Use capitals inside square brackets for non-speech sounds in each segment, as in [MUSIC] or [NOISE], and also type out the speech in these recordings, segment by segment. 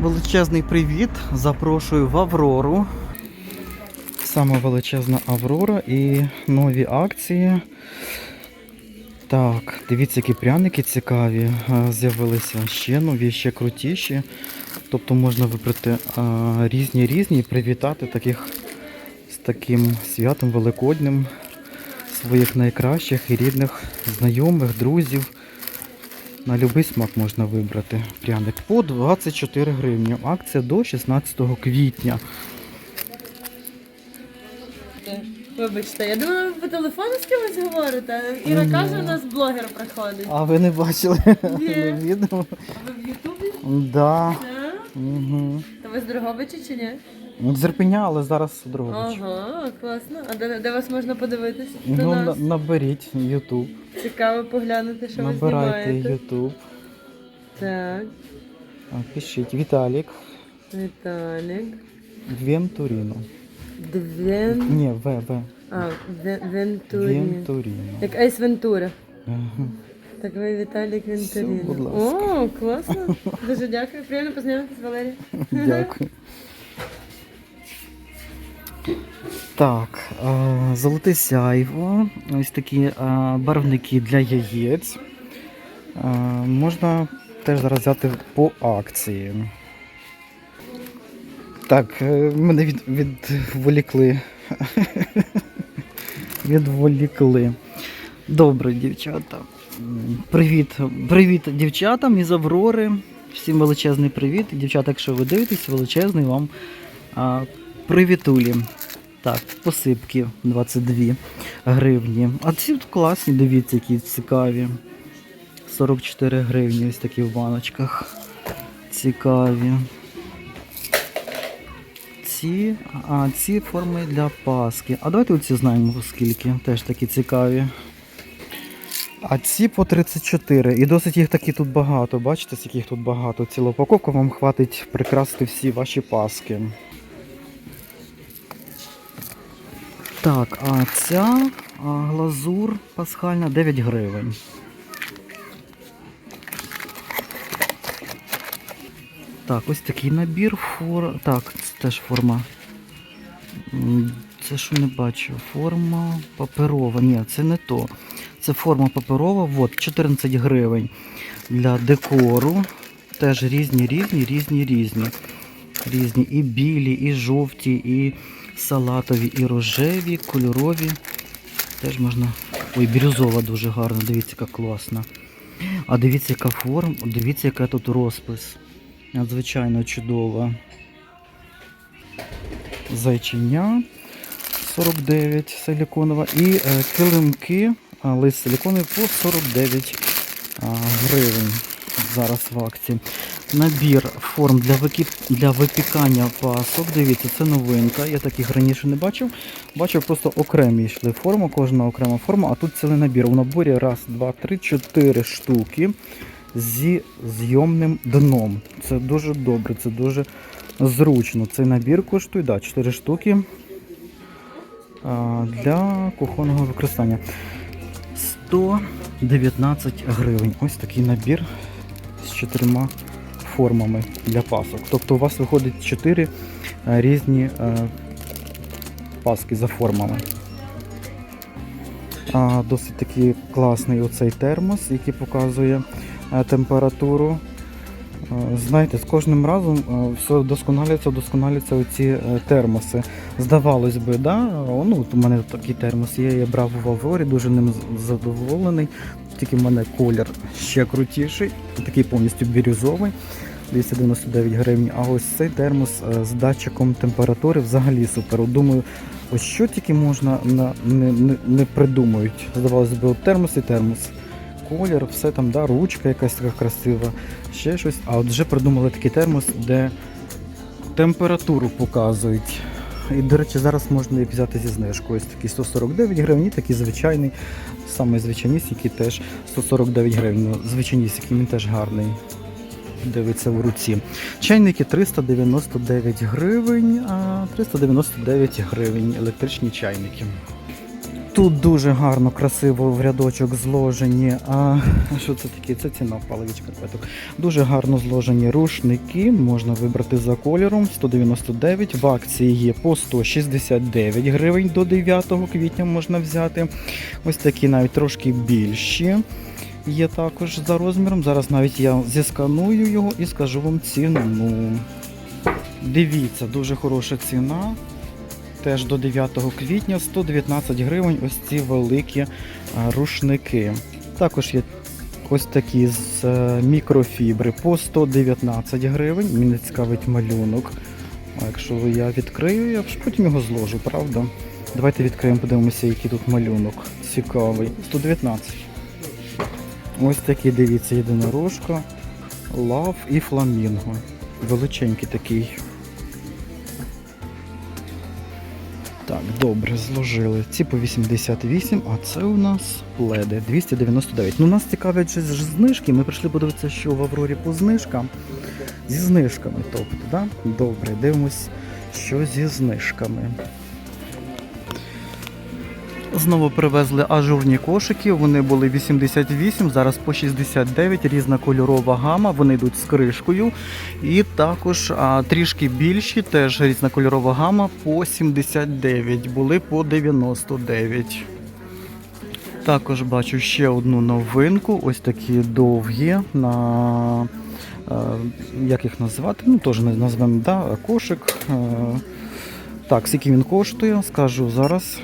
Величезний привіт! Запрошую в Аврору. Саме величезна Аврора і нові акції. Так, дивіться, які пряники цікаві е, з'явилися. Ще нові, ще крутіші. Тобто можна вибрати різні різні і привітати таких з таким святом великоднім своїх найкращих і рідних знайомих, друзів. На будь-який смак можна вибрати пряник по 24 гривні. Акція до 16 квітня. Вибачте, я думала, ви по телефону з кимось говорите. Іра каже, у нас блогер приходить. А ви не бачили Ні. [LAUGHS] відео? А ви в Ютубі? Да. Так. Угу. То ви з Дрогобича чи ні? З але зараз у Ага, класно. А де, де вас можна подивитись? на Ну, на- наберіть YouTube. Цікаво поглянути, що ви Набирайте знімаєте. YouTube. Так, А, Пишіть Віталік Віталік. Вентуріно. Двен... Ні, В, В. А, Вен- Вентурі. Вентуріно. Як Ейс Вентура. Ага. Так ви Віталік Вентуріно. будь ласка. О, класно. Дуже дякую. Приємно познайомитися, Валерія. [LAUGHS] [LAUGHS] Дякую. Так, е, золоте сяйво. Ось такі е, барвники для яєць. Е, Можна теж зараз взяти по акції. Так, мене від, відволікли. [LAUGHS] Відволікли. Добре, дівчата. Привіт, привіт дівчатам із Аврори. Всім величезний привіт. Дівчата, якщо ви дивитесь, величезний вам привітулі. Так, посипки 22 гривні. А ці тут класні, дивіться, які цікаві. 44 гривні, ось такі в баночках. Цікаві. Ці, а, ці форми для паски. А давайте оці знаємо скільки. Теж такі цікаві. А ці по 34. І досить їх таки тут багато. Бачите, скільки їх тут багато. Ціла упаковка вам хватить прикрасити всі ваші паски. Так, а ця а, глазур пасхальна 9 гривень. Так, ось такий набір фор. Так, це теж форма. Це що не бачу. Форма паперова. Ні, це не то. Це форма паперова. От, 14 гривень для декору. Теж різні, різні, різні, різні. Різні. І білі, і жовті, і салатові, і рожеві, кольорові. Теж можна. Ой, бірюзова дуже гарна, дивіться, яка класна. А дивіться, яка форма, дивіться, яка тут розпис. Надзвичайно чудова. Зайчиня 49 силіконова. І е, килимки, а, лист силіконовий по 49 а, гривень. Зараз в акції. Набір форм для, викіп... для випікання пасок. Дивіться, це новинка. Я таких раніше не бачив. Бачив просто окремі йшли форми, кожна окрема форма, а тут цілий набір. У наборі раз, два, три, чотири штуки зі зйомним дном. Це дуже добре, це дуже зручно. Цей набір коштує да, 4 штуки для кухонного використання. 119 гривень. Ось такий набір з чотирма формами для пасок. Тобто у вас виходить 4 різні е, паски за формами. Досить такий класний оцей термос, який показує е, температуру. Е, Знаєте, з кожним разом е, все вдосконалюється, вдосконалюються оці е, термоси. Здавалось би, да? Ну, от у мене такий термос є, я брав в Аврорі, дуже ним задоволений. Тільки в мене колір ще крутіший, такий повністю бірюзовий. 299 гривень. А ось цей термос е, з датчиком температури взагалі супер. Думаю, ось що тільки можна на, не, не, не придумають. Здавалося б, термос і термос. Колір, все там, да, ручка якась така красива, ще щось. А от вже придумали такий термос, де температуру показують. І, до речі, зараз можна взяти зі знижкою. Ось такий 149 гривень, і такий звичайний, саме звичайнісінький теж 149 гривень. Ну, звичайнісінький, він теж гарний. Дивиться в руці. Чайники 399 гривень, а 399 гривень електричні чайники. Тут дуже гарно, красиво в рядочок зложені. А що це таке? Це ціна впала від шкарпеток. Дуже гарно зложені рушники. Можна вибрати за кольором 199. В акції є по 169 гривень до 9 квітня можна взяти. Ось такі навіть трошки більші. Є також за розміром. Зараз навіть я зісканую його і скажу вам ціну. Дивіться, дуже хороша ціна. Теж до 9 квітня 119 гривень ось ці великі рушники. Також є ось такі з е, мікрофібри по 119 гривень. Мені цікавить малюнок. А якщо я відкрию, я потім його зложу, правда? Давайте відкриємо, подивимося, який тут малюнок. Цікавий. 119. Ось такий, дивіться, єдинорожка, лав і фламінго. Величенький такий. Так, добре, зложили. Ці по 88, а це у нас пледи 299. Ну, нас цікавлять щось знижки. Ми прийшли подивитися, що в Аврорі по знижкам. Зі знижками, тобто, да? Добре, дивимось, що зі знижками. Знову привезли ажурні кошики. Вони були 88, зараз по 69, різна кольорова гама. Вони йдуть з кришкою. І також а, трішки більші, теж різна кольорова гама по 79, були по 99. Також бачу ще одну новинку. Ось такі довгі на. е, Як їх назвати? Ну, теж назвемо да, кошик. Е, Так, скільки він коштує, скажу зараз.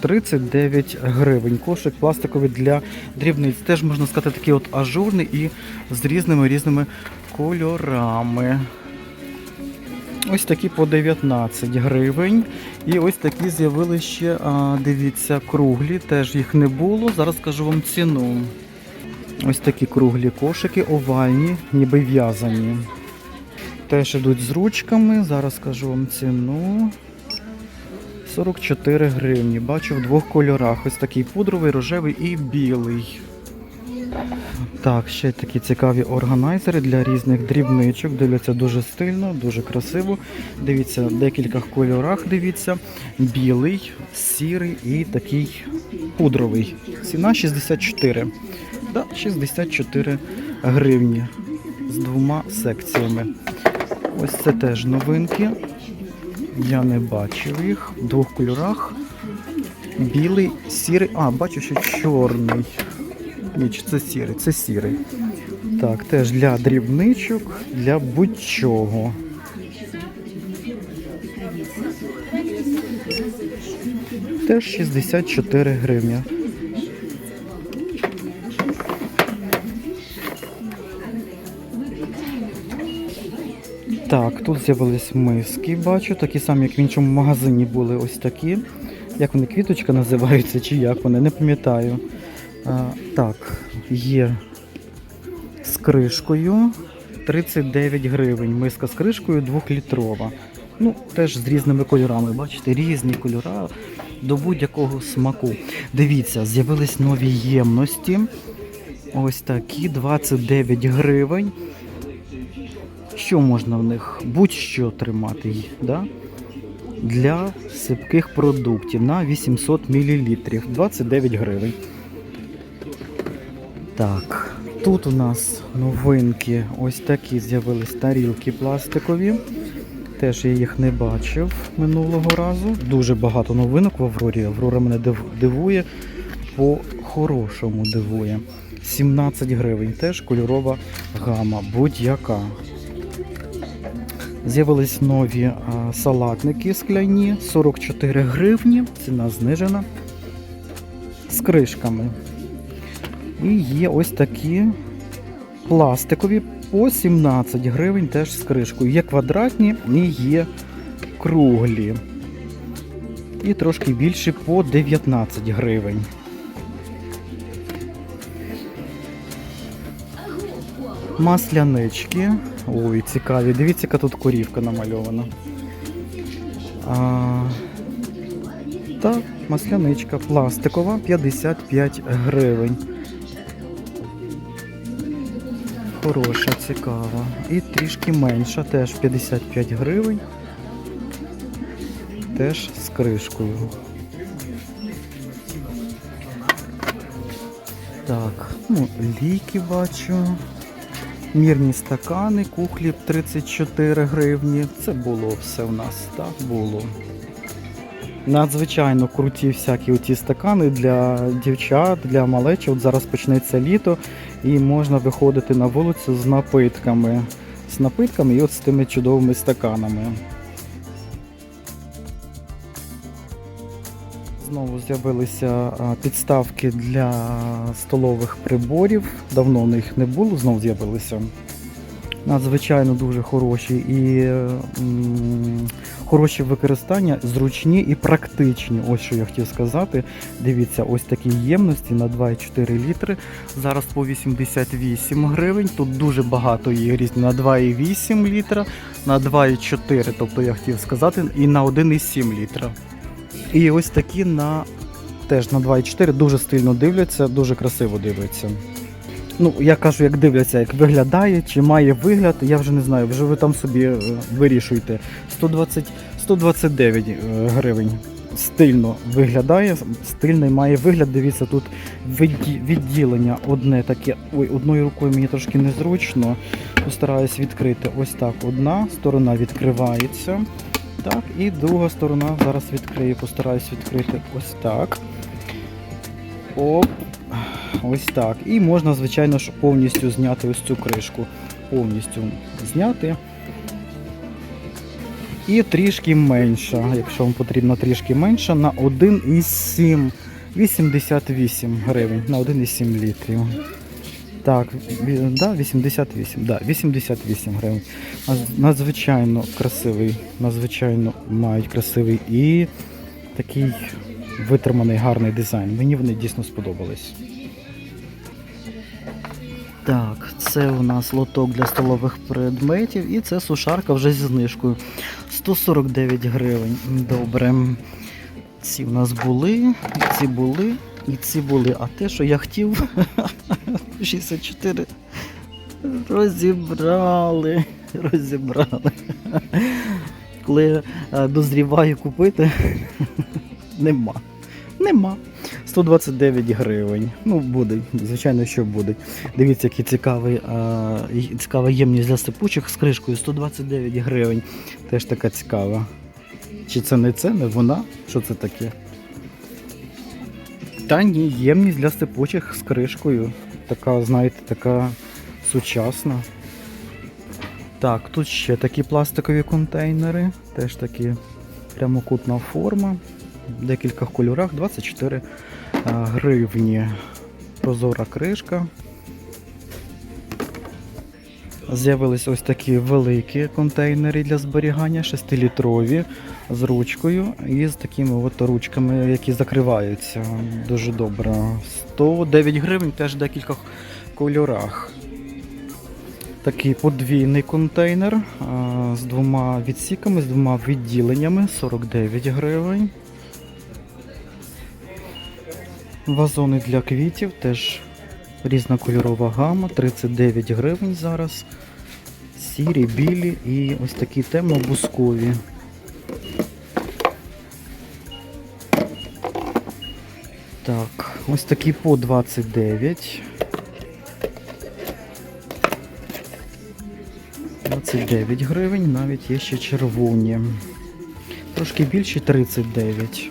39 гривень. Кошик пластиковий для дрібниць. Теж можна сказати такий от ажурний і з різними різними кольорами. Ось такі по 19 гривень. І ось такі з'явилися ще, а, дивіться, круглі. Теж їх не було. Зараз скажу вам ціну. Ось такі круглі кошики, овальні, ніби в'язані. Теж ідуть з ручками. Зараз скажу вам ціну. 44 гривні. Бачу в двох кольорах. Ось такий пудровий, рожевий і білий. Так, ще такі цікаві органайзери для різних дрібничок. Дивляться дуже стильно, дуже красиво. Дивіться, в декількох кольорах дивіться. Білий, сірий і такий пудровий. Ціна 64. Да, 64 гривні з двома секціями. Ось це теж новинки. Я не бачив їх в двох кольорах. Білий, сірий. А, бачу, що чорний. Ні, це сірий, це сірий. Так, теж для дрібничок, для будь-чого. Теж 64 гривні. Так, тут з'явились миски, бачу, такі самі, як в іншому магазині були ось такі. Як вони квіточка називаються, чи як вони, не пам'ятаю. Так, є з кришкою 39 гривень. Миска з кришкою 2-літрова. Ну, теж з різними кольорами. Бачите, різні кольори до будь-якого смаку. Дивіться, з'явились нові ємності. Ось такі 29 гривень. Що можна в них? Будь-що тримати да? для сипких продуктів на 800 мл. 29 гривень. Так, тут у нас новинки. Ось такі з'явились тарілки пластикові. Теж я їх не бачив минулого разу. Дуже багато новинок в Аврорі. Аврора мене дивує, по-хорошому дивує. 17 гривень, теж кольорова гама, будь-яка. З'явились нові а, салатники скляні, 44 гривні, ціна знижена. З кришками. І є ось такі пластикові по 17 гривень теж з кришкою. Є квадратні і є круглі. І трошки більше по 19 гривень. Маслянички. Ой, цікаві. Дивіться, яка тут корівка намальована. А, та масляничка пластикова 55 гривень. Хороша, цікава. І трішки менша, теж 55 гривень. Теж з кришкою. Так, ну, ліки бачу. Мірні стакани, кухлі 34 гривні. Це було все в нас, так було. Надзвичайно круті всякі оті стакани для дівчат, для малечі. От зараз почнеться літо і можна виходити на вулицю з напитками. З напитками і от з тими чудовими стаканами. Знову з'явилися підставки для столових приборів. Давно в них не було, знову з'явилися. Надзвичайно дуже хороші і м, хороші використання, зручні і практичні. Ось що я хотів сказати. Дивіться, ось такі ємності на 2,4 літри. Зараз по 88 гривень. Тут дуже багато є різні на 2,8 літра, на 2,4, тобто я хотів сказати, і на 1,7 літра. І ось такі на теж на 2,4 дуже стильно дивляться, дуже красиво дивляться. Ну, я кажу, як дивляться, як виглядає, чи має вигляд, я вже не знаю, вже ви там собі е, вирішуйте. 120, 129 е, гривень. Стильно виглядає, стильний має вигляд. Дивіться, тут відділення одне таке. Ой, одною рукою мені трошки незручно. Постараюсь відкрити. Ось так. Одна сторона відкривається. Так, і друга сторона зараз відкрию. Постараюсь відкрити ось так. Оп. Ось так. І можна, звичайно ж, повністю зняти ось цю кришку. Повністю зняти. І трішки менша, якщо вам потрібно трішки менша, на 1,7 88 гривень на 1,7 літрів. Так, да, 88, да, 88 гривень. Надзвичайно красивий, надзвичайно мають красивий і такий витриманий гарний дизайн. Мені вони дійсно сподобались. Так, це у нас лоток для столових предметів і це сушарка вже зі знижкою. 149 гривень. Добре. Ці у нас були, ці були, і ці були. А те, що я хотів, [LAUGHS] 64 розібрали. Розібрали. Коли е, дозріваю купити, нема. Нема. 129 гривень. Ну, буде, звичайно, що буде. Дивіться, який цікавий, а, цікава ємність для сипучих з кришкою 129 гривень. Теж така цікава. Чи це не це, не вона? Що це таке? Та ні, ємність для сипучих з кришкою. Така, знаєте, така сучасна. Так, тут ще такі пластикові контейнери. Теж такі прямокутна форма. В декількох кольорах 24 гривні. Прозора кришка. З'явились ось такі великі контейнери для зберігання, 6-літрові з ручкою і з такими от ручками, які закриваються. Дуже добре. 109 гривень теж в декількох кольорах. Такий подвійний контейнер з двома відсіками, з двома відділеннями 49 гривень. Вазони для квітів теж різна кольорова гама, 39 гривень зараз. Сірі, білі і ось такі темно-бускові. Ось такі по 29. 29 гривень, навіть є ще червоні. Трошки більші 39.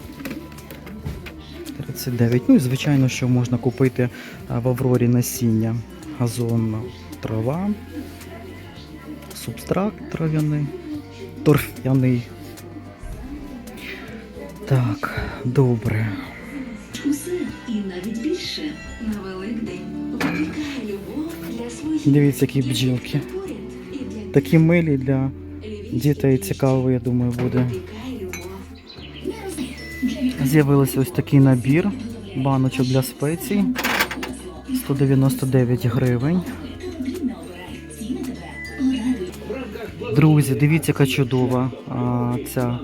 39. Ну і звичайно, що можна купити в Аврорі насіння. Газонна трава, субстракт трав'яний, торф'яний. Так, добре. І навіть більше на Великдень. Випікає любов для своїх Дивіться, які бджілки. Такі милі для дітей цікаво, я думаю, буде. З'явився ось такий набір баночок для спецій. 199 гривень. Друзі, дивіться, яка чудова а, ця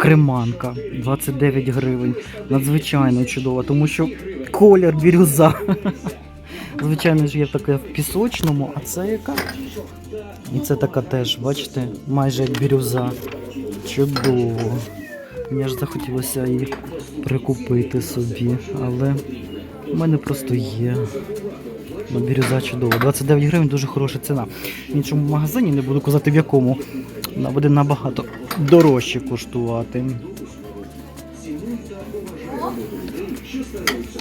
креманка. 29 гривень. Надзвичайно чудова, тому що колір бірюза. Звичайно ж, є таке в пісочному, а це яка? І це така теж, бачите, майже як бірюза. Чудово. Мені ж захотілося її прикупити собі, але У мене просто є. На бірюза чудово. 29 гривень дуже хороша ціна. В іншому магазині не буду казати в якому. Буде набагато дорожче коштувати.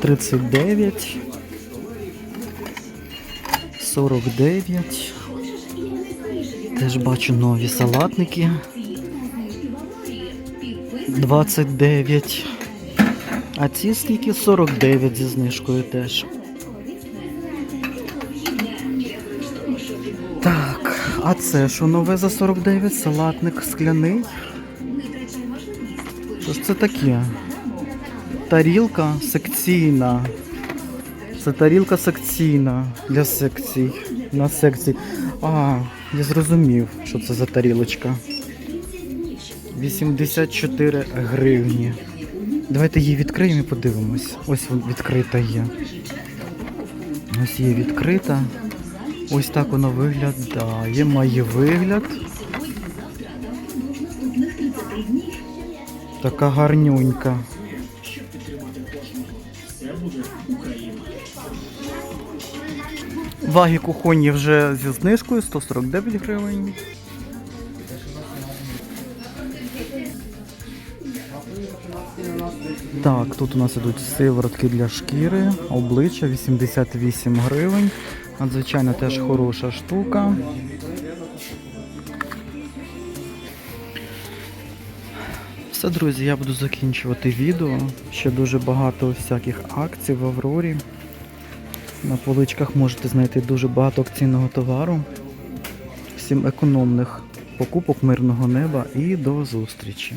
39. 49. Теж бачу нові салатники. 29. А ці скільки? 49 зі знижкою теж. А це що нове за 49? Салатник скляний. Що ж це таке? Тарілка секційна. Це тарілка секційна для секцій. На секції. А, я зрозумів, що це за тарілочка. 84 гривні. Давайте її відкриємо і подивимось. Ось відкрита є. Ось є відкрита. Ось так вона виглядає. Має вигляд. Така гарнюнька. Ваги кухонні вже зі знижкою 149 гривень. Так, тут у нас ідуть сиворотки для шкіри, обличчя 88 гривень. Надзвичайно теж хороша штука. Все, друзі, я буду закінчувати відео. Ще дуже багато всяких акцій в Аврорі. На поличках можете знайти дуже багато акційного товару. Всім економних покупок, мирного неба і до зустрічі!